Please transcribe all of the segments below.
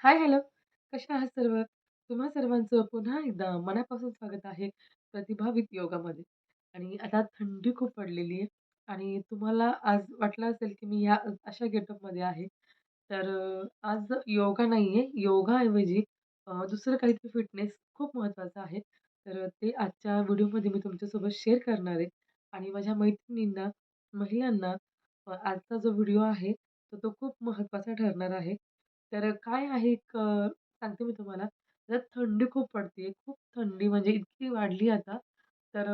हाय, hello. कशा आहात सर्व? तुम्हा सर्वांचं पुन्हा एकदा मनापासून स्वागत आहे प्रतिभावित योगामध्ये. आणि आता थंडी खूप पडलेली आहे आणि तुम्हाला आज वाटलं असेल, की मी या अशा गेटअपमध्ये आहे. तर अ, आज योगा नाही आहे योगाऐवजी अ, दुसरं काहीतरी फिटनेस खूप महत्त्वाचं आहे. तर ते आजच्या व्हिडिओमध्ये मी तुमच्यासोबत शेअर करणार आहे आणि माझ्या मैत्रिणींना, महिलांना अ, आजचा जो व्हिडिओ आहे, तर तो खूप महत्त्वाचा ठरणार आहे. तर काय आहे एक सांगते मी तुम्हाला. जर थंडी खूप पडते. खूप थंडी म्हणजे इतकी वाढली आता. तर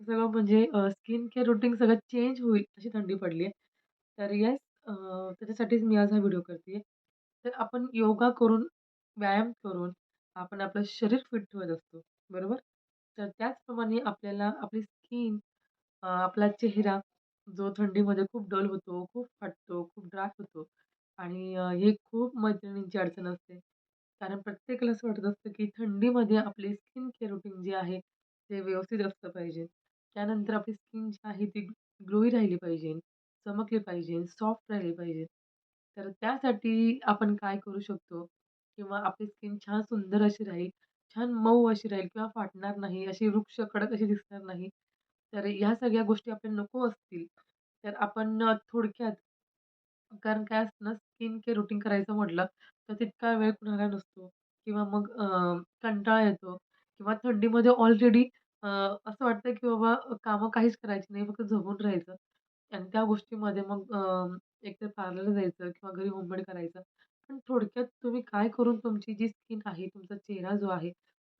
सगळं म्हणजे स्किन केअर रुटीन सगळं चेंज होईल अशी थंडी पडली आहे. तर येस त्याच्यासाठीच मी आज हा व्हिडिओ करते तर आपण योगा करून, व्यायाम करून आपण आपलं शरीर फिट ठेवत असतो, बरोबर? तर त्याचप्रमाणे आपल्याला आपली स्किन आपला चेहरा जो थंडीमध्ये खूप डल होतो, खूप फाटतो, खूप ड्राय होतो आणि अ, ही खूप मैत्रिणींची अडचण असते. कारण प्रत्येकाला असं वाटत असतं, की थंडीमध्ये आपली स्किन केअर रूटीन जे आहे, ते व्यवस्थित असलं पाहिजे. त्यानंतर आपली स्किन जी आहे ती ग्लोई राहिली पाहिजे, चमकली पाहिजे, सॉफ्ट राहिली पाहिजे. तर त्यासाठी आपण काय करू शकतो? किंवा आपली स्किन छान सुंदर अशी राहील, छान मऊ अशी राहील किंवा फाटणार नाही, अशी वृक्ष कडक अशी दिसणार नाही. तर ह्या सगळ्या गोष्टी आपल्याला नको असतील, तर आपण अ, थोडक्यात कारण काय असतं ना, स्किन केअर रुटीन करायचं म्हटलं, तर तितका वेळ कुणाला नसतो किंवा मग अ, कंटाळा येतो किंवा थंडीमध्ये ऑलरेडी अ, असं वाटतं की बाबा कामं काहीच करायची नाही, फक्त झोपून राहायचं आणि त्या गोष्टीमध्ये मग अ, एकतर पार्लरला जायचं किंवा घरी होममेड करायचं. पण थोडक्यात तुम्ही काय करून तुमची जी स्किन आहे, तुमचा चेहरा जो आहे,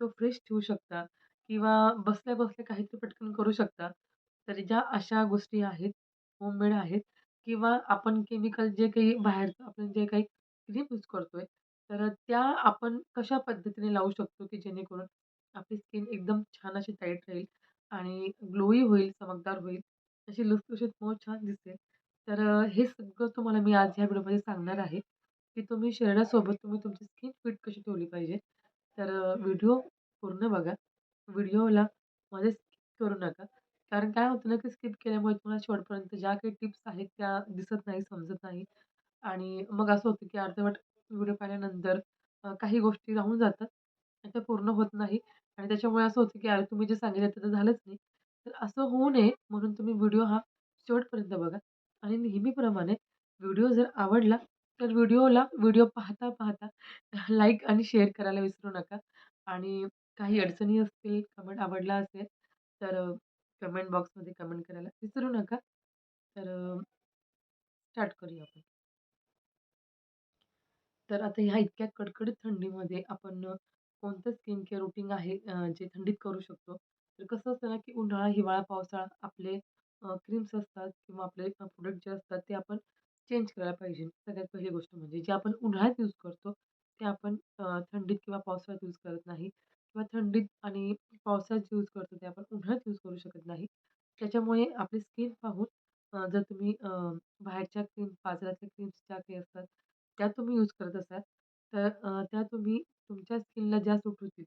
तो फ्रेश ठेवू शकता किंवा बसल्या-बसल्या काहीतरी पटकन करू शकता. तर ज्या अशा गोष्टी आहेत, होममेड आहेत किंवा आपण केमिकल जे काही बाहेरचं आपण जे काही क्रीम यूज करतोय, तर त्या आपण कशा पद्धतीने लावू शकतो, की जेणेकरून आपली स्किन एकदम छान अशी टाईट राहील आणि ग्लोई होईल, चमकदार होईल, अशी लुसलुशीत मऊ छान दिसेल. तर हे सगळं तुम्हाला मी आज ह्या व्हिडिओमध्ये सांगणार आहे, की तुम्ही शरीरासोबत तुम्ही तुमची स्किन फिट कशी ठेवली पाहिजे. तर व्हिडिओ पूर्ण बघा. व्हिडिओला मध्ये स्किप करू नका. कारण काय होतं ना, की स्किप केल्यामुळे तुम्हाला शेवटपर्यंत ज्या काही टिप्स आहेत त्या दिसत नाही, समजत नाही. आणि मग असं होतं, की अर्धवट व्हिडिओ पाहिल्यानंतर अ, काही गोष्टी राहून जातात. आणि त्या पूर्ण होत नाही. आणि त्याच्यामुळे असं होतं, की अरे तुम्ही जे सांगितलं ते तर झालंच नाही. तर असं होऊ नये म्हणून तुम्ही व्हिडिओ हा शेवटपर्यंत बघा. आणि नेहमीप्रमाणे व्हिडिओ जर आवडला, तर व्हिडिओला व्हिडिओ पाहता, पाहता लाईक आणि शेअर करायला विसरू नका. आणि काही अडचणी असतील, कमेंट आवडला असेल, तर अ, कमेंट बॉक्समध्ये कमेंट करायला विसरू नका. तर स्टार्ट करूया आपण. तर आता ह्या इतक्या कडकडीत थंडीमध्ये आपण कोणतं स्किन केअर रुटीन आहे जे थंडीत करू शकतो. तर कसं असतं ना, की उन्हाळा, हिवाळा, पावसाळा आपले क्रीम्स असतात किंवा आपले प्रोडक्ट जे असतात ते आपण चेंज करायला पाहिजे. सगळ्यात पहिली गोष्ट म्हणजे जे आपण उन्हाळ्यात यूज करतो, ते आपण थंडीत किंवा पावसाळ्यात यूज करत नाही किंवा थंडीत आणि पावसात यूज करतो ते आपण उन्हाळ्यात यूज करू शकत नाही. त्याच्यामुळे आपली स्किन पाहून जर तुम्ही बाहेरच्या क्रीम बाजारातल्या क्रीम्स ज्या काही असतात, त्या तुम्ही यूज करत असाल, तर त्या तुम्ही तुमच्या स्किनला ज्या सूट होतील,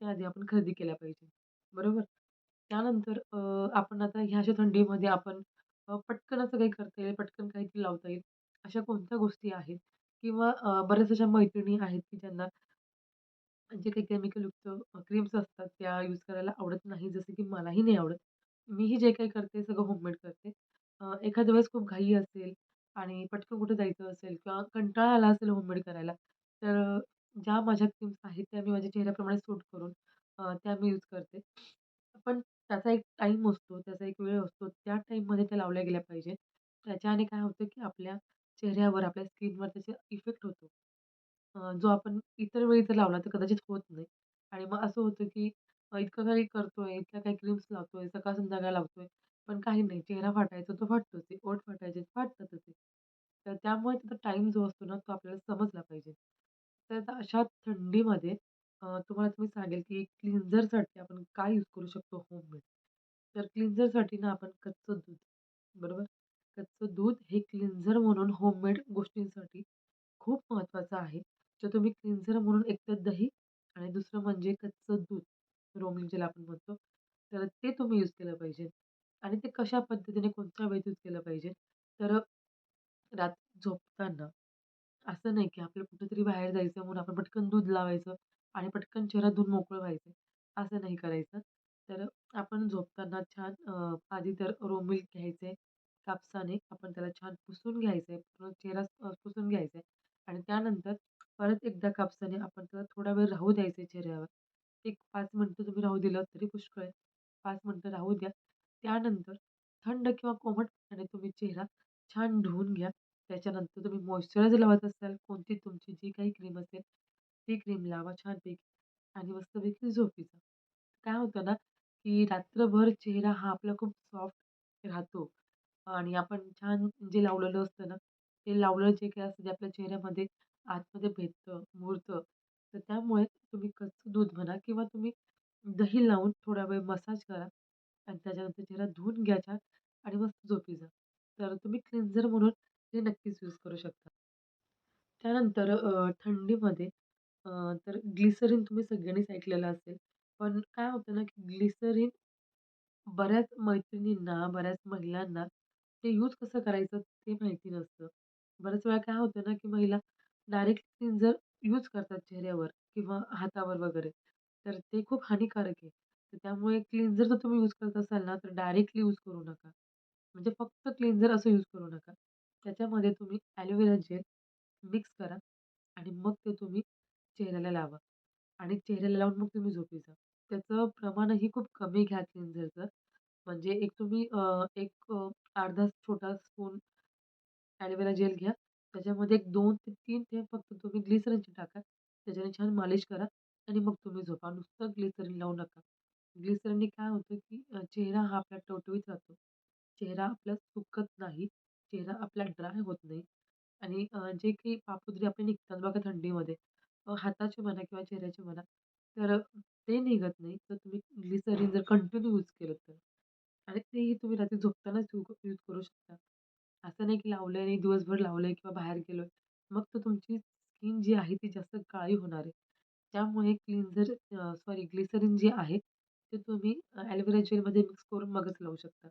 त्या आधी आपण खरेदी केल्या पाहिजे. बरोबर? त्यानंतर आपण आता ह्या अशा थंडीमध्ये आपण पटकन असं काही करता येईल, पटकन काहीतरी लावता येईल, अशा कोणत्या गोष्टी आहेत किंवा बऱ्याच अशा मैत्रिणी आहेत, की ज्यांना जे काही केमिकलयुक्त क्रीम्स असतात त्या यूज करायला आवडत नाही, जसं की मलाही नाही आवडत. मीही जे काही करते सगळं होममेड करते. एखाद्या वेळेस खूप घाई असेल आणि पटकन कुठे जायचं असेल किंवा कंटाळा आला असेल होममेड करायला, तर ज्या माझ्या क्रीम्स आहेत त्या मी माझ्या चेहऱ्याप्रमाणे सूट करून त्या मी यूज करते. पण त्याचा एक टाईम असतो, त्याचा एक वेळ असतो. त्या टाईममध्ये त्या लावल्या गेल्या पाहिजे त्याच्याने काय होतं, की आपल्या चेहऱ्यावर, आपल्या स्किनवर त्याचा इफेक्ट होतो. अ, जो आपण इतर वेळी जर लावला तर कदाचित होत नाही. आणि मग असं होतं, की अ, इतकं काही करतोय, इतक्या काही क्रीम्स लावतोय, सकाळ संध्याकाळ लावतोय, पण काही नाही. चेहरा फाटायचा तो फाटतोच आहे, ओठ फाटायचे फाटतातच आहे. तर त्यामुळे त्याचा टाईम जो असतो ना, तो आपल्याला समजला पाहिजे. तर आता अशा थंडीमध्ये अ, तुम्हाला मी सांगेल, की क्लिन्झरसाठी आपण काय यूज करू शकतो होममेड. तर क्लिन्झरसाठी ना आपण कच्चं दूध, बरोबर? कच्चं दूध हे क्लिन्झर म्हणून होममेड गोष्टींसाठी खूप महत्त्वाचं आहे. तर तुम्ही क्लिन्झर म्हणून एकतर दही आणि दुसरं म्हणजे कच्चं दूध, रोमिल ज्याला आपण म्हणतो. तर ते तुम्ही यूज केलं पाहिजे. आणि ते कशा पद्धतीने कोणत्या वेळेत यूज केलं पाहिजे. तर रात्री झोपताना असं नाही की आपलं कुठेतरी बाहेर जायचं म्हणून आपण पटकन दूध लावायचं आणि पटकन चेहरा धुवून मोकळं व्हायचं. असं नाही करायचं. तर आपण झोपताना छान आधी तर रोमिल्क घ्यायचंय. कापसाने आपण त्याला छान पुसून घ्यायचंय. पूर्ण चेहरा पुसून घ्यायचा आहे आणि त्यानंतर परत एकदा कापसाने आपण त्याला थोडा वेळ राहू द्यायचं चेहऱ्यावर. एक 5 मिनिटं तुम्ही राहू दिलं तरी पुष्कळ आहे. 5 मिनिटं राहू द्या. त्यानंतर थंड किंवा कोमट पाण्याने तुम्ही चेहरा छान धुवून घ्या. त्याच्यानंतर तुम्ही मॉइश्चरायझर लावत असाल, कोणती तुमची जी काही क्रीम असेल, ती क्रीम लावा छानपैकी आणि मस्तपैकी झोपी जा. काय होतं ना, की रात्रभर चेहरा हा आपला खूप सॉफ्ट राहतो आणि आपण छान जे लावलेलं असतं ना, ते लावलेलं जे काही असतं ते आपल्या चेहऱ्यामध्ये आतमध्ये भेटतं, मुरतं. तर त्यामुळे तुम्ही कच्चं दूध म्हणा किंवा तुम्ही दही लावून थोडा वेळ मसाज करा आणि त्याच्यानंतर चेहरा धुवून घ्या छान आणि मस्त झोपी जा. तर तुम्ही क्लिन्झर म्हणून हे नक्कीच यूज करू शकता. त्यानंतर थंडीमध्ये तर ग्लिसरीन तुम्ही सगळ्यांनीच ऐकलेलं असेल. पण काय होतं ना, की ग्लिसरीन बऱ्याच मैत्रिणींना, बऱ्याच महिलांना ते यूज कसं करायचं ते माहिती नसतं. बऱ्याच वेळा काय होतं ना, की महिला डायरेक्ट क्लिन्झर यूज करतात चेहऱ्यावर किंवा हातावर वगैरे. तर ते खूप हानिकारक आहे. तर त्यामुळे क्लिन्झर जर तुम्ही यूज करत असाल ना, तर डायरेक्टली यूज करू नका. म्हणजे फक्त क्लिन्झर असं यूज करू नका. त्याच्यामध्ये तुम्ही ॲलोवेरा जेल मिक्स करा आणि मग ते तुम्ही चेहऱ्याला लावा आणि चेहऱ्याला लावून मग तुम्ही झोपी जा. त्याचं प्रमाणही खूप कमी घ्या क्लिन्झरचं. म्हणजे एक तुम्ही एक अर्धा छोटा स्पून ॲलोवेरा जेल घ्या. त्याच्यामध्ये एक दोन ते तीन थेंब फक्त तुम्ही ग्लिसरीनचे टाका. त्याच्याने छान मालिश करा आणि मग तुम्ही झोपा. नुसतं ग्लिसरीन लावू नका. ग्लिसरीनने काय होतं, की चेहरा हा आपला टवटवीत राहतो. चेहरा आपला सुकत नाही. चेहरा आपला ड्राय होत नाही आणि जे काही पापुद्रे आपले निघतात बघा थंडीमध्ये हाताचे म्हणा किंवा चेहऱ्याचे म्हणा, तर ते निघत नाही. तर तुम्ही ग्लिसरीन जर कंटिन्यू यूज केलं तर. आणि तेही तुम्ही रात्री झोपतानाच यूज करू शकता. असं नाही की लावलं आहे आणि दिवसभर लावलं आहे किंवा बाहेर गेलो आहे मग तर तुमची स्किन जी आहे ती जास्त काळी होणार आहे. त्यामुळे क्लिन्झर सॉरी ग्लिसरीन जे आहे ते तुम्ही ॲलोवेरा जेलमध्ये मिक्स करून मगच लावू शकता.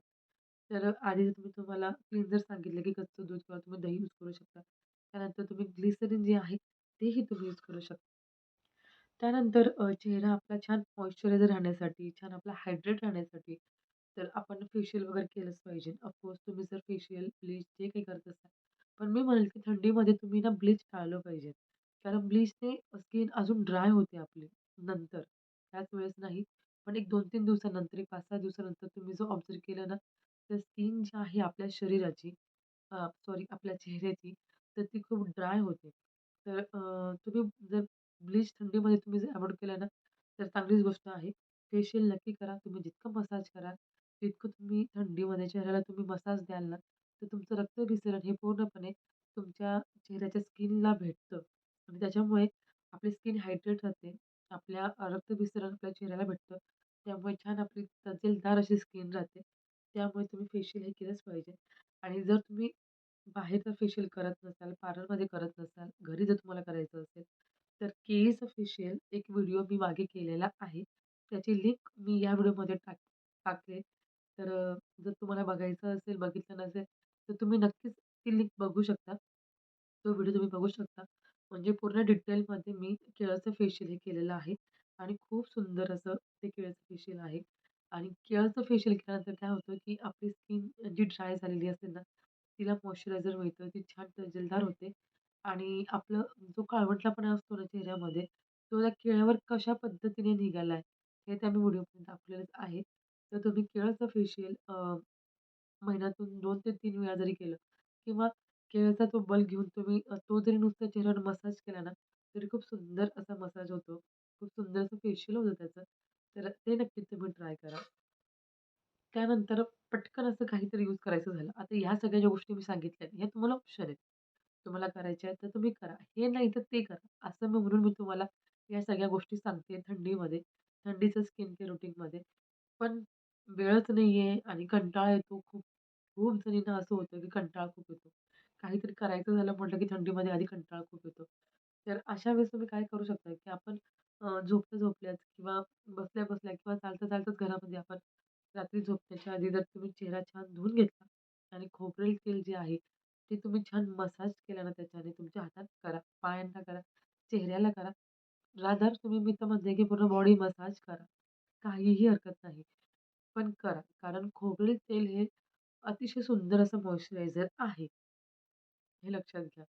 तर आधी तुम्ही तुम्हाला क्लिन्झर सांगितलं की कच्चं दूध किंवा तुम्ही दही यूज करू शकता. त्यानंतर तुम्ही ग्लिसरीन जे आहे तेही तुम्ही यूज करू शकता. त्यानंतर चेहरा आपला छान मॉइश्चरायझर राहण्यासाठी, छान आपला हायड्रेट राहण्यासाठी, तर आपण फेशियल वगैरे केलंच पाहिजे. ऑफकोर्स तुम्ही जर फेशियल, ब्लीच जे काही करत असाल. पण मी म्हणेल की थंडीमध्ये तुम्ही ना ब्लीच टाळलं पाहिजे. कारण ब्लीचने स्किन अजून ड्राय होते आपली नंतर. त्याच वेळेस नाही. पण एक 2-3 दिवसानंतर, एक 5-6 दिवसानंतर तुम्ही जर ऑब्झर्व केलं ना, तर स्किन जी आहे आपल्या शरीराची सॉरी आपल्या चेहऱ्याची, तर ती खूप ड्राय होते. तर तुम्ही जर ब्लीच थंडीमध्ये तुम्ही जर अवॉइड केलं ना, तर चांगलीच गोष्ट आहे. फेशियल नक्की करा. तुम्ही जितकं मसाज कराल, जितकं तुम्ही थंडीमध्ये चेहऱ्याला तुम्ही मसाज द्याल ना, तर तुमचं रक्तभिसरण हे पूर्णपणे तुमच्या चेहऱ्याच्या स्किनला भेटतं आणि त्याच्यामुळे आपली स्किन हायड्रेट राहते. आपल्या रक्तभिसरण आपल्या चेहऱ्याला भेटतं. त्यामुळे छान आपली तजेलदार अशी स्किन राहते. त्यामुळे तुम्ही फेशियल हे केलंच पाहिजे आणि जर तुम्ही बाहेर जर फेशियल करत नसाल, पार्लरमध्ये करत नसाल, घरी जर तुम्हाला करायचं असेल, तर केळीचं फेशियल एक व्हिडिओ मी मागे केलेला आहे. त्याची लिंक मी या व्हिडिओमध्ये टाक टाकते. तर अ, जर तुम्हाला बघायचं असेल, बघितलं नसेल, तर तुम्ही नक्कीच ती लिंक बघू शकता. तो व्हिडिओ तुम्ही बघू शकता. म्हणजे पूर्ण डिटेलमध्ये मी केळचं फेशियल हे केलेलं आहे आणि खूप सुंदर असं ते केळचं फेशियल आहे. आणि केळचं फेशियल केल्यानंतर काय होतं, की आपली स्किन जी ड्राय झालेली असते ना, तिला मॉइश्चरायझर मिळतं, ती छान तजेलदार होते आणि आपलं जो काळवंटलापणा असतो ना चेहऱ्यामध्ये, तो त्या केळ्यावर कशा पद्धतीने निघाला आहे हे त्या मी व्हिडिओमध्ये दाखवलेलंच आहे. तर तुम्ही केळाचं फेशियल महिन्यातून 2 ते 3 वेळा जरी केलं किंवा केळचा तो बल घेऊन तुम्ही तो जरी नुसता चेहऱ्यावर मसाज केला ना, तरी खूप सुंदर असा मसाज होतो. खूप सुंदर असं फेशियल होतं त्याचं. तर ते नक्कीच तुम्ही ट्राय करा. त्यानंतर पटकन असं काहीतरी यूज करायचं झालं. आता ह्या सगळ्या ज्या गोष्टी मी सांगितल्या, आहेत ह्या तुम्हाला ऑप्शन आहेत. तुम्हाला करायच्या आहेत तर तुम्ही करा. हे नाही तर ते करा. असं मी म्हणून मी तुम्हाला या सगळ्या गोष्टी सांगते थंडीमध्ये, थंडीचं स्किन केअर रुटीनमध्ये. पण वेळच नाही आहे आणि कंटाळा येतो खूप. खूप जणींना असं होतं, की कंटाळा खूप येतो. काहीतरी करायचं झालं म्हटलं, की थंडीमध्ये आधी कंटाळा खूप येतो. तर अशा वेळेस तुम्ही काय करू शकता, की आपण अ, झोपल्या-झोपल्याच किंवा बसल्या-बसल्या किंवा चालता-चालताच घरामध्ये आपण रात्री झोपण्याच्या आधी जर तुम्ही चेहरा छान धुवून घेतला आणि खोबरेल तेल जे आहे ते तुम्ही छान मसाज केला ना त्याच्याने तुमच्या हातात करा, पायांना करा, चेहऱ्याला करा. रादर तुम्ही मी तर म्हणते की पूर्ण बॉडी मसाज करा. काहीही हरकत नाही. पण करा. कारण खोबरेल तेल हे अतिशय सुंदर असं मॉइश्चरायझर आहे. हे लक्षात घ्या.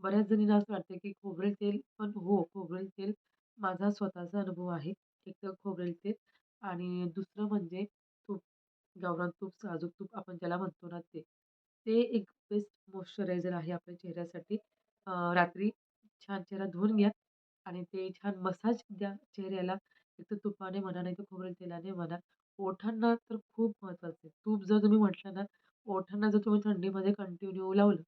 बऱ्याच जणींना असं वाटतं की खोबरेल तेल पण हो, खोबरेल तेल माझा स्वतःचा अनुभव आहे. एक तर खोबरेल तेल आणि दुसरं म्हणजे तूप, गावरान तूप, साजूक तूप आपण ज्याला म्हणतो ना ते. ते एक बेस्ट मॉइश्चरायझर आहे आपल्या चेहऱ्यासाठी. अ, रात्री छान चेहरा धुवून घ्या आणि ते छान मसाज द्या चेहऱ्याला. एक तर तुपाने म्हणा, नाहीतर खोबरेल तेलाने म्हणा. ओठांना तर खूप महत्वाचं आहे. तूप जर तुम्ही म्हटलं ना, ओठांना जर तुम्ही थंडीमध्ये कंटिन्यू लावलं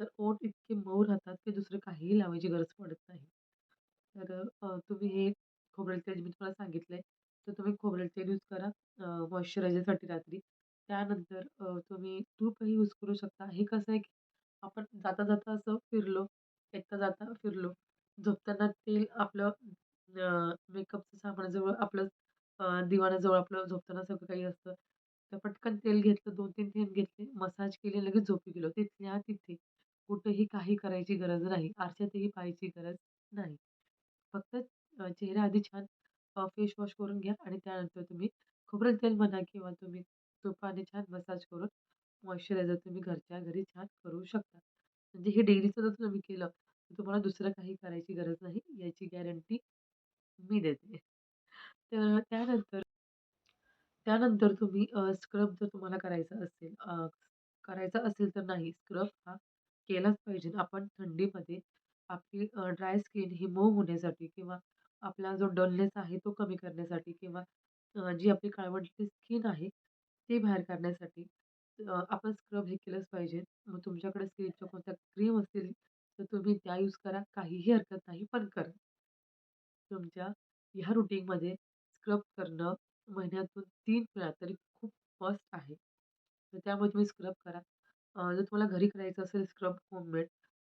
तर ओठ इतके मऊ राहतात, की दुसरं काहीही लावायची गरज पडत नाही. तर अ, तुम्ही हे खोबरेल तेल मी तुम्हाला सांगितलंय, तर तुम्ही खोबरेल तेल यूज करा अ, मॉइश्चरायझरसाठी रात्री. त्यानंतर अ, तुम्ही तूपही यूज करू शकता. हे कसं आहे, की आपण जाता-जाता असं फिरलो, येता-जाता फिरलो, झोपताना तेल आपलं अ, मेकअपचं सामानाजवळ आपलं अ, दिवाणाजवळ आपलं झोपताना सगळं काही असतं. तर पटकन तेल घेतलं, 2-3 थेंब घेतले, मसाज केली, लगेच झोपी गेलो. तिथल्या तिथे. कुठेही काही करायची गरज नाही. आरशातही पाहायची गरज नाही. फक्त अ, चेहरा आधी छान अ, फेस वॉश करून घ्या आणि त्यानंतर तुम्ही खोबरेल तेल म्हणा किंवा तुम्ही तुपाने छान मसाज करून मॉइश्चरायझर तुम्ही घरच्या घरी छान करू शकता. म्हणजे हे डेलीचं जर तुम्ही केलं, तर तुम्हाला दुसरं काही करायची गरज नाही याची गॅरंटी मी देते. तर त्यानंतर त्यानंतर तुम्ही अ, स्क्रब जर तुम्हाला करायचा असेल अ, करायचा असेल तर नाही स्क्रब हा केलाच पाहिजे. आपण थंडीमध्ये आपली अ, ड्राय स्किन ही मऊ होण्यासाठी किंवा आपला जो डलनेस आहे तो कमी करण्यासाठी किंवा अ, जी आपली काळवंडलेली स्किन आहे ती बाहेर काढण्यासाठी अ, आपण स्क्रब हे केलंच पाहिजे. मग तुमच्याकडे स्किनच्या कोणत्या क्रीम असतील तर तुम्ही त्या यूज करा. काहीही हरकत नाही, पण करा. तुमच्या ह्या रुटीनमध्ये स्क्रब करणं महिन्यातून तीन वेळा तरी खूप मस्त आहे. तर त्यामुळे तुम्ही स्क्रब करा. जर तुम्हाला घरी करायचं असेल स्क्रब होममेड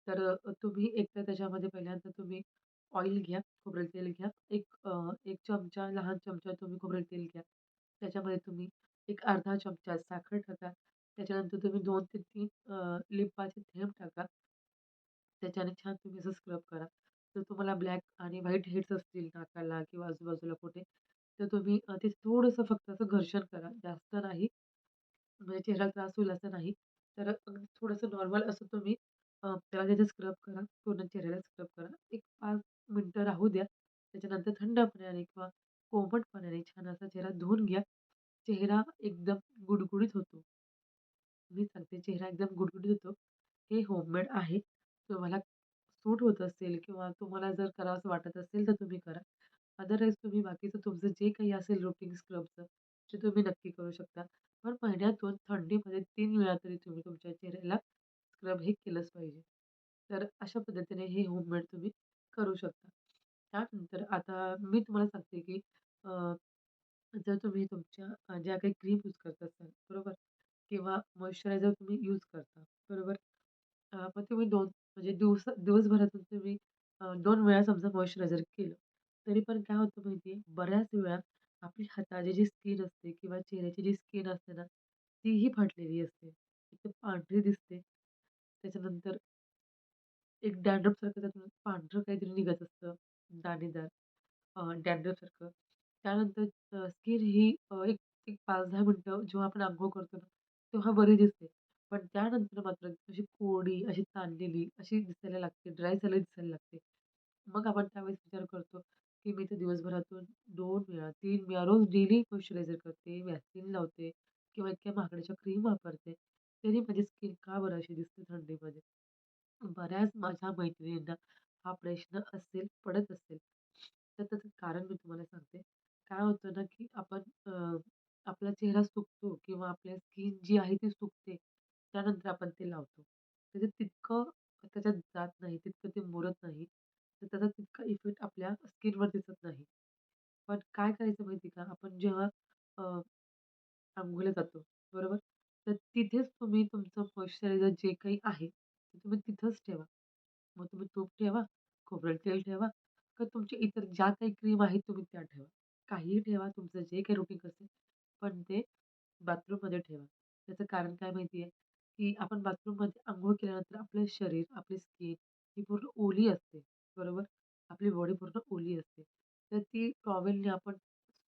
तर तुम्ही तुम्ही एकतर त्याच्यामध्ये पहिल्यांदा तुम्ही ऑइल घ्या, खोबरेल तेल घ्या. एक एक चमचा, लहान चमचा तुम्ही खोबरेल तेल घ्या. त्याच्यामध्ये तुम्ही एक अर्धा चमचा साखर टाका. त्याच्यानंतर तुम्ही दोन ते तीन लिंबाचे थेंब टाका. त्याच्याने छान तुम्ही असं स्क्रब करा. जर तुम्हाला ब्लॅक आणि व्हाईट हेड्स असतील नाकाला किंवा आजूबाजूला कुठे, तर तुम्ही ते थोडंसं फक्त असं घर्षण करा. जास्त नाही. म्हणजे चेहरा त्रास होईल असं नाही. तर अगदी थोडंसं नॉर्मल असं तुम्ही त्याला त्याचं स्क्रब करा. पूर्ण चेहऱ्याला स्क्रब करा. एक पाच मिनटं राहू द्या. त्याच्यानंतर थंड पाण्याने किंवा कोमट पाण्याने छान असा चेहरा धुवून घ्या. चेहरा एकदम गुडगुडीत होतो. मी सांगते चेहरा एकदम गुडगुडीत होतो. हे होममेड आहे. तुम्हाला सूट होत असेल किंवा तुम्हाला जर करावसं वाटत असेल तर तुम्ही करा. अदरवाईज तुम्ही बाकीचं तुमचं जे काही असेल रुटीन स्क्रबचं, ते तुम्ही नक्की करू शकता. पण महिन्यातून थंडीमध्ये तीन वेळा तरी तुम्ही तुमच्या चेहऱ्याला स्क्रब हे केलंच पाहिजे. तर अशा पद्धतीने हे होममेड तुम्ही करू शकता. त्यानंतर आता मी तुम्हाला सांगते की जर तुम्ही तुमच्या ज्या काही क्रीम यूज करत असाल, बरोबर? किंवा मॉइश्चरायझर तुम्ही यूज करता, बरोबर? मग तुम्ही दोन म्हणजे दिवस दिवसभरातून तुम्ही दोन वेळा समजा मॉइश्चरायझर केलं, तरी पण काय होतं माहिती आहे, बऱ्याच वेळा आपली हाताची जी स्किन असते किंवा चेहऱ्याची जी स्किन असते ना, तीही फाटलेली असते. एकदम पांढरी दिसते. त्याच्यानंतर एक डॅन्ड्रफसारखं त्यातून पांढरं काहीतरी निघत असतं, दाणेदार अ, डॅन्ड्रफसारखं. त्यानंतर स्किन ही एक एक पाच दहा मिनटं जेव्हा आपण आंघोळ करतो ना, तेव्हा बरी दिसते. पण त्यानंतर मात्र अशी कोरडी, अशी ताणलेली अशी दिसायला लागते, ड्राय झालेली दिसायला लागते. मग आपण त्यावेळेस विचार करतो, की मी ते दिवसभरातून दोन वेळा, तीन वेळा रोज डेली मॉइश्चरायझर करते, वॅक्सिन लावते किंवा इतक्या महागड्याच्या क्रीम वापरते. तरी माझी स्किन का बरं अशी दिसते थंडीमध्ये? बऱ्याच माझ्या मैत्रिणींना हा प्रश्न असेल, पडत असेल. तर त्याचं कारण मी तुम्हाला सांगते. काय होतं ना, की आपण आपला चेहरा सुकतो किंवा आपल्या स्किन जी आहे ती सुकते. त्यानंतर आपण ते लावतो. त्याच्यात तितकं त्याच्यात जात नाही, तितकं ते मुरत नाही. तर त्याचा तितका इफेक्ट आपल्या स्किनवर दिसत नाही. पण काय करायचं माहिती आहे का? आपण जेव्हा अ, जातो, बरोबर? तर तिथेच तुम्ही तुमचं मॉइश्चरायझर जे काही आहे, ते तुम्ही तिथंच ठेवा. मग तुम्ही तूप ठेवा, खोबरेल तेल ठेवा, का तुमच्या इतर ज्या काही क्रीम आहेत तुम्ही त्या ठेवा. काहीही ठेवा, तुमचं जे काही रुटीन असेल, पण ते बाथरूममध्ये ठेवा. त्याचं कारण काय माहिती आहे? की आपण बाथरूममध्ये आंघोळ केल्यानंतर आपलं शरीर, आपली स्किन ही पूर्ण ओली असते, बरोबर? आपली बॉडी पूर्ण ओली असते. तर ती टॉवेलने आपण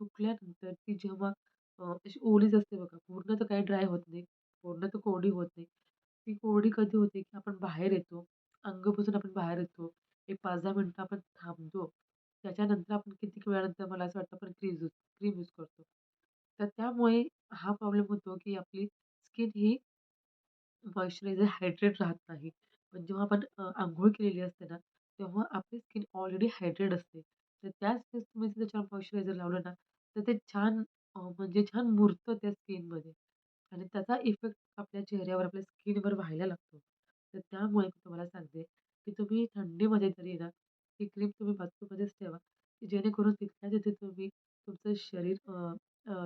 सुकल्यानंतर ती जेव्हा अशी ओलीच असते बघा, पूर्ण तर काही ड्राय होत नाही, पूर्ण तर कोरडी होत नाही. ती कोरडी कधी होते, की आपण बाहेर येतो, अंग पुसून आपण बाहेर येतो, एक पाच दहा मिनटं आपण थांबतो. त्याच्यानंतर आपण कितीक वेळानंतर मला असं वाटतं आपण क्रीज यूज क्रीम यूज करतो. तर त्यामुळे हा प्रॉब्लेम होतो, की आपली स्किन ही मॉइश्चरायझर हायड्रेट राहत नाही. पण जेव्हा आपण आंघोळ केलेली असते ना, तेव्हा आपली स्किन ऑलरेडी हायड्रेट असते. तर त्याच वेळेस तुम्ही त्याच्यावर मॉइश्चरायझर लावलं ना, तर ते छान म्हणजे छान मुरतं त्या स्किनमध्ये आणि त्याचा इफेक्ट आपल्या चेहऱ्यावर, आपल्या स्किनवर व्हायला लागतो. तर त्यामुळे मी तुम्हाला सांगते, की तुम्ही थंडीमध्ये तरी ना, ही क्रीम तुम्ही बाथरूममध्येच ठेवा, की जेणेकरून तिथल्या तिथे तुम्ही तुमचं शरीर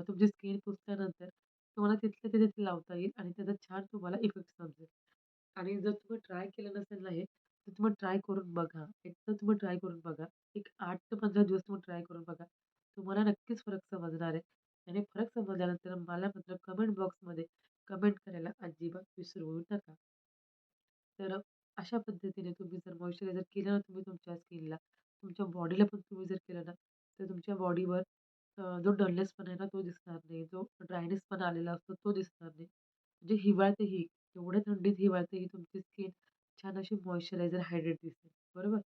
तुमची स्किन पुसल्यानंतर तुम्हाला तिथल्या तिथे ते लावता येईल आणि त्याचा छान तुम्हाला इफेक्ट समजेल. आणि जर तुम्ही ट्राय केलं नसेल ना हे, तर तुम्ही ट्राय करून बघा. एकदा तुम्ही ट्राय करून बघा. एक आठ ते 15 दिवस तुम्ही ट्राय करून बघा. तुम्हाला नक्कीच फरक समजणार आहे. आणि फरक समजल्यानंतर मला मात्र कमेंट बॉक्समध्ये कमेंट करायला अजिबात विसरू नका. तर अशा पद्धतीने तुम्ही जर मॉइश्चरायझर केलं ना तुम्ही तुमच्या स्किनला, तुमच्या बॉडीला पण तुम्ही जर केलं ना, तर तुमच्या बॉडीवर जो डलनेसपणा आहे ना तो दिसणार नाही. जो ड्रायनेसपणा आलेला असतो तो दिसणार नाही. म्हणजे हिवाळ्यातही, एवढ्या थंडीत हिवाळ्यातही तुमची स्किन छान अशी मॉइश्चरायझर, हायड्रेट दिसते बरोबर?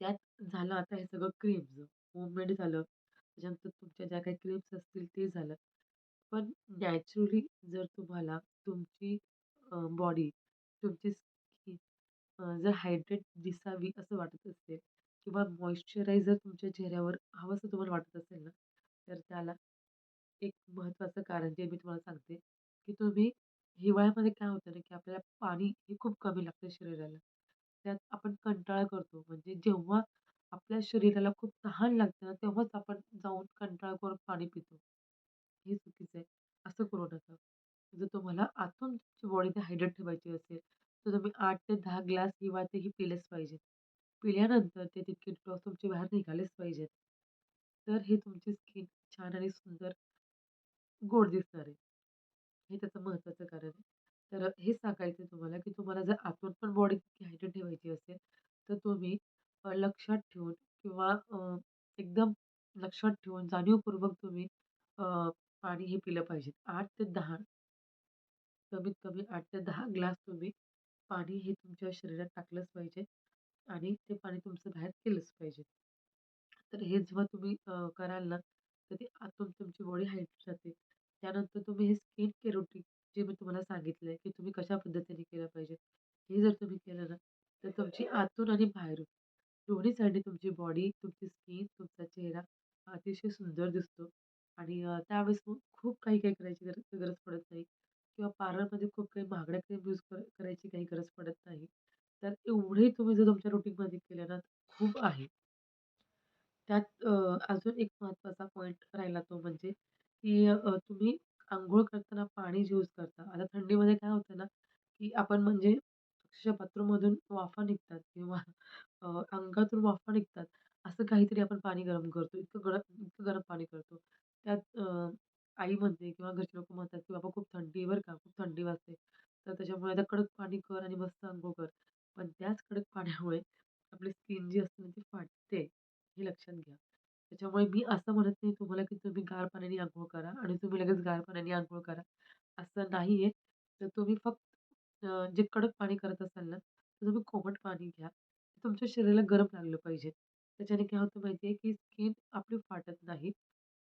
त्यात झालं आता हे सगळं क्रीम्स होममेड झालं. त्याच्यानंतर तुमच्या ज्या काही क्रीम्स असतील ते झालं. पण नॅचरली जर तुम्हाला तुमची बॉडी, तुमची स्किन जर हायड्रेट दिसावी असं वाटत असेल किंवा मॉइश्चरायझर तुमच्या चेहऱ्यावर हवंसं तुम्हाला वाटत असेल ना, तर त्याला एक महत्त्वाचं कारण जे मी तुम्हाला सांगते, की तुम्ही हिवाळ्यामध्ये काय होतं ना, की आपल्याला पाणी हे खूप कमी लागतं शरीराला. त्यात आपण कंटाळा करतो. म्हणजे जेव्हा आपल्या शरीराला खूप तहान लागते ना, तेव्हाच आपण जाऊन कंटाळा करून पाणी पितो. हे चुकीचं आहे. असं करू नका. जर तुम्हाला आतून तुमची बॉडी हायड्रेट ठेवायची असेल, तर तुम्ही 8 ते 10 ग्लास हिवाळ्यातही पिलेच पाहिजेत. पिल्यानंतर ते तितके डिटॉक्स तुमचे बाहेर निघालेच पाहिजेत. तर हे तुमची स्किन छान आणि सुंदर, गोड दिसणार आहे. हे त्याचं महत्त्वाचं कारण आहे. तर हे सांगायचं आहे तुम्हाला, की तुम्हाला जर आतून पण बॉडी हायड्रेट ठेवायची असेल, तर तुम्ही अ, लक्षात ठेवून किंवा अ, एकदम लक्षात ठेवून जाणीवपूर्वक तुम्ही अ, पाणी हे पिलं पाहिजे. 8 ते 10 कमीत कमी 8 ते 10 ग्लास तुम्ही पाणी हे तुमच्या शरीरात टाकलंच पाहिजे आणि ते पाणी तुमचं बाहेर केलंच पाहिजे. तर हे जेव्हा तुम्ही अ, कराल ना, तर ते आतून तुमची बॉडी हायड्रेट राहते. त्यानंतर तुम्ही हे स्किन केअर रुटीन जे मी तुम्हाला सांगितलंय, की तुम्ही कशा पद्धतीने केलं पाहिजे. हे जर तुम्ही केलं ना, तर तुमची आतून आणि बाहेरून दोन्ही तुमची बॉडी, तुमची स्किन, तुमचा चेहरा अतिशय सुंदर दिसतो आणि त्यावेळेस मग खूप काही-काही करायची गरज गरज पडत नाही किंवा पार्लरमध्ये खूप काही महागड्या क्रीम यूज कर करायची काही गरज पडत नाही. तर एवढे तुम्ही जर तुमच्या रुटीनमध्ये केलं ना, खूप आहे. त्यात अजून एक महत्त्वाचा पॉईंट राहिला तो म्हणजे, की अ, तुम्ही अंघोळ करताना पाणी यूज करता. आता थंडीमध्ये काय होतं ना, की आपण म्हणजे अक्षरशः बाथरूममधून वाफा निघतात किंवा अ, अंगातून वाफा निघतात. असं काहीतरी आपण पाणी गरम करतो. इतकं गरम इतकं गरम पाणी करतो. त्यात अ, आई म्हणते किंवा घरचे लोकं म्हणतात, की "बाबा खूप थंडी आहे बरं का, खूप थंडी वाजते. तर त्याच्यामुळे आता कडक पाणी कर आणि मस्त अंघोळ कर." पण त्याच कडक पाण्यामुळे आपली स्किन जी असते ना, ती फाटते. हे लक्षात घ्या. त्याच्यामुळे मी असं म्हणत नाही तुम्हाला, की तुम्ही गार पाण्याने अंघोळ करा आणि तुम्ही लगेच गार पाण्याने अंघोळ करा. असं नाही आहे तर तुम्ही फक्त जे कडक पाणी करत असाल ना, तर तुम्ही कोमट पाणी घ्या. तुमच्या शरीराला गरम लागलं पाहिजे. त्याच्याने काय होतं माहिती आहे, की स्किन आपली फाटत नाही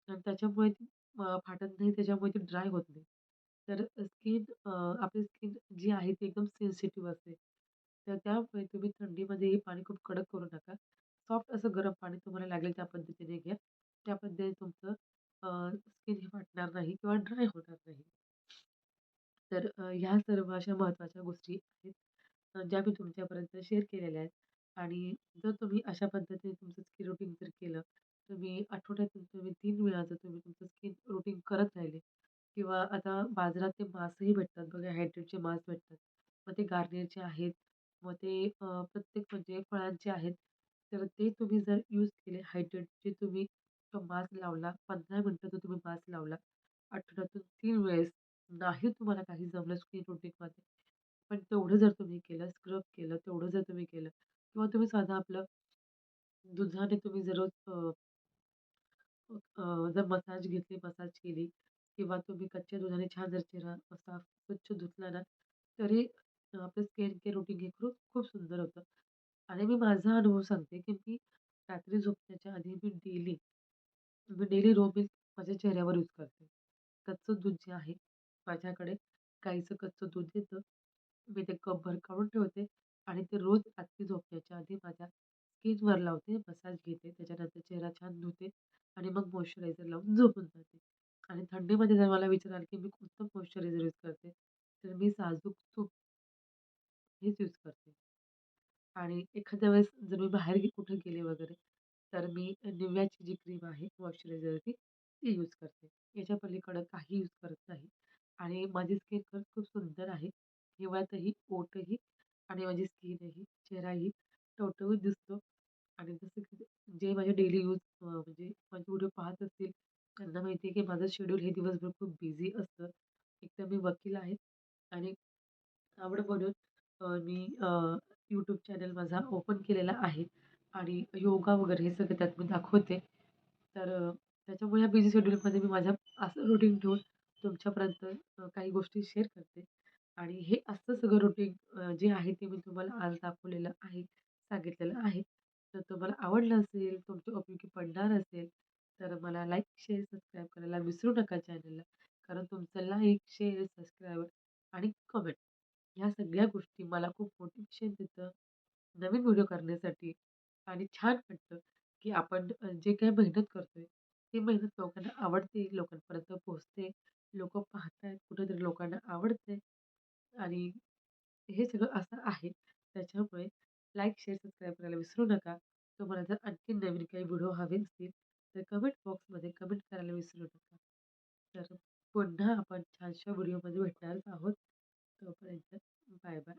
आणि त्याच्यामुळे ती फाटत नाही, त्याच्यामुळे ती ड्राय होत नाही. तर स्किन आपली स्किन जी आहे ती एकदम सेन्सिटिव्ह असते. तर त्यामुळे तुम्ही थंडीमध्ये हे पाणी खूप कडक करू नका. सॉफ्ट असं गरम पाणी तुम्हाला लागेल त्या पद्धतीने घ्या. त्या पद्धतीने तुमचं स्किन हे फाटणार नाही किंवा ड्राय होणार नाही. तर ह्या सर्व अशा महत्त्वाच्या गोष्टी आहेत, ज्या मी तुमच्यापर्यंत शेअर केलेल्या आहेत. आणि जर तुम्ही अशा पद्धतीने तुमचं स्किन रुटीन जर केलं, तुम्ही आठवड्यातून तुम्ही तीन वेळा जर तुम्ही तुमचं स्किन रुटीन करत राहिले किंवा आता बाजारात ते मास्कही भेटतात बघा, हायड्रेटचे मास्क भेटतात. मग ते गार्नियरचे आहेत, मग ते प्रत्येक म्हणजे फळांचे आहेत. तर ते तुम्ही जर यूज केले हायड्रेटचे तुम्ही तो मास्क लावला, 15 मिनिटं जर तुम्ही मास्क लावला, आठवड्यातून तीन वेळेस नाही तुम्हाला काही जमलं स्किन रुटीनमध्ये पण तेवढं जर तुम्ही केलं, स्क्रब केलं, तेवढं जर तुम्ही केलं किंवा तुम्ही साधं आपलं दुधाने तुम्ही जर रोज जर मसाज घेतली, मसाज केली किंवा तुम्ही कच्च्या दुधाने छान जर चेहरा असा स्वच्छ धुतला ना, तरी आपलं स्किन केअर रुटीन हे खूप खूप सुंदर होतं. आणि मी माझा अनुभव सांगते, की मी रात्री झोपण्याच्या आधी मी डेली मी डेली रो मिल्क माझ्या चेहऱ्यावर यूज करते. कच्चं दूध जे आहे, माझ्याकडे गाईचं कच्चं दूध येतं. मी ते कपभर काढून ठेवते आणि ते रोज रात्री झोपण्याच्या आधी माझ्या स्किनवर लावते, मसाज घेते. त्याच्यानंतर चेहरा छान धुते आणि मग मॉइश्चरायझर लावून झोपून जाते. आणि थंडीमध्ये जर मला विचाराल, की मी कोणतं मॉइश्चरायझर यूज करते, तर मी साजूक तूप हेच यूज करते. आणि एखाद्या वेळेस जर मी बाहेर गे कुठे गेले वगैरे, तर मी निव्याची जी क्रीम आहे मॉइश्चरायझरची ती यूज करते. याच्या पलीकडं काही यूज करत नाही. आणि माझी स्किन खरंच खूप सुंदर आहे. हिवाळ्यातही, ओठही आणि माझी स्किनही, चेहराही टवटवीत दिसतो. आणि जसं की जे माझे डेली यूज म्हणजे माझे व्हिडिओ पाहत असतील, त्यांना माहिती आहे की माझं शेड्यूल हे दिवसभर खूप बिझी असतं. एकतर मी वकील आहे आणि आवड म्हणून मी YouTube चॅनल माझा ओपन केलेला आहे आणि योगा वगैरे हे सगळं त्यात मी दाखवते. तर त्याच्यामुळे या बिझी शेड्यूलमध्ये मी माझ्या असं रुटीन ठेवून तुमच्यापर्यंत काही गोष्टी शेअर करते. आणि हे असं सगळं रुटीन जे आहे ते मी तुम्हाला आज दाखवलेलं आहे, सांगितलेलं आहे. तर तुम्हाला आवडलं असेल, तुमच्या उपयोगी पडणार असेल, तर मला लाईक, शेअर, सबस्क्राईब करायला विसरू नका चॅनलला. कारण तुमचं लाईक, शेअर, सबस्क्राईब आणि कमेंट ह्या सगळ्या गोष्टी मला खूप मोटिव्हेशन देतं, नवीन व्हिडिओ करण्यासाठी आणि छान वाटतं, की आपण जे काही मेहनत करतोय, ती मेहनत लोकांना आवडते, लोकांपर्यंत पोहोचते, पाहत पाहतायत, कुठेतरी लोकांना आवडते आणि हे सगळं असं आहे. त्याच्यामुळे लाईक, शेअर, सबस्क्राईब करायला विसरू नका. तुम्हाला जर आणखी नवीन काही व्हिडिओ हवे असतील, तर कमेंट बॉक्समध्ये कमेंट करायला विसरू नका. तर पुन्हा आपण छानशा व्हिडिओमध्ये भेटणारच आहोत. तोपर्यंत बाय बाय